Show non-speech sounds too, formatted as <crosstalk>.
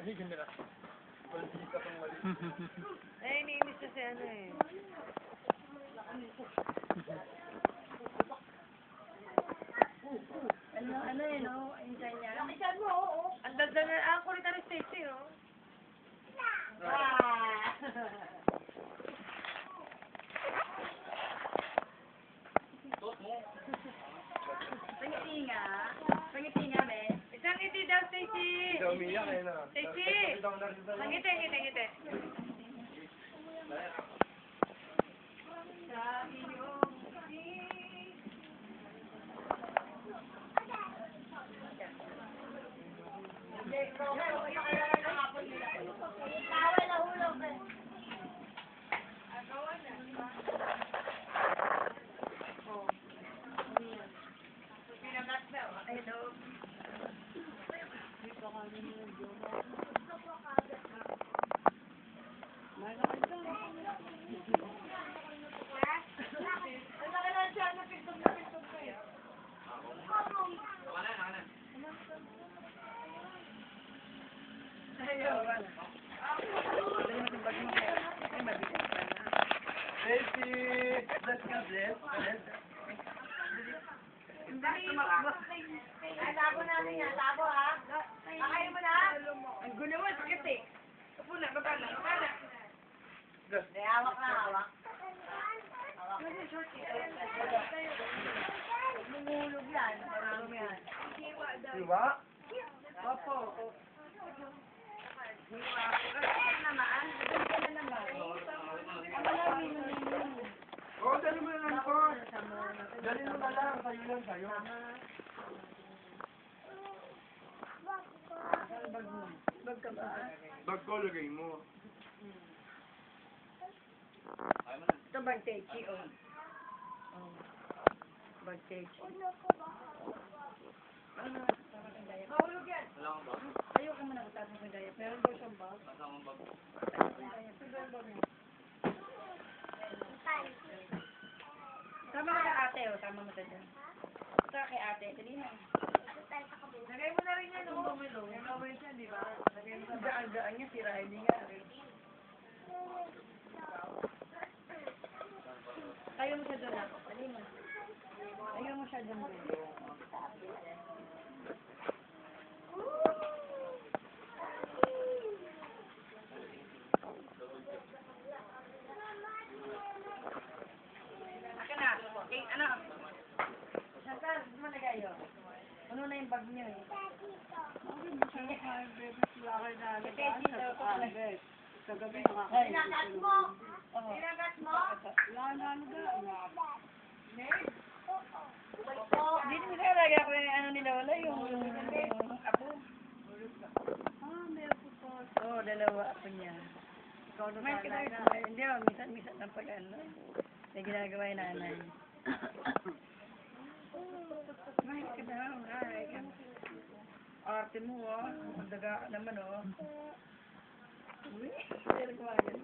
Narinig nila. Maldita kang mali. Iniinis na si ano eh. Umiyak eh na. Stacy! Nakita ko na rin sa'yo. Ngiti, ngiti, ngiti. Stacy! Bless ka, bless. Bless. Ay, tabo natin yan. Tabo, ha? Kakain mo na? Ang gulo mo, sakit eh. Upo na, baba na, baba na. May hawak na, hawak. Lumulog yan. Marami yan. Diba? Opo. Ano naman? Ano naman? Oo, dali mo na lang po. Dali mo na lang. Sa'yo lang, sa'yo. Ba? Bag ko, lagay mo. Ito bag techi, oh. Oh. Bag techi. Mahulog yan. Ayoko muna magtatapos ng gaya. Pero daw siyang bag. Tama ka ate, oh. Tama mo ka dyan. Ito kay ate. Dali na. Lagay mo na rin yan, oh. Yung gawin siya, di ba? Lagay gaan-gaan niya, si Riley nga. Tayo mo siya doon, ah. Dali mo. Tayo mo siya doon. Aka na. Eh, ano? Chantal, gusto mo na kayo? Ano na yung bag niyo eh? Ginagat mo! Ginagat mo! Hindi mo siya lagi ako yung ano ni Lola, yung apo. Oo, oh, dalawa apo niya. May kita Hindi, oh, minsan-minsan ano. May ginagawa yung nanay. <coughs> May kita, ay, arte mo, oh. Ang daga ka naman, oh. Uy, kumagan.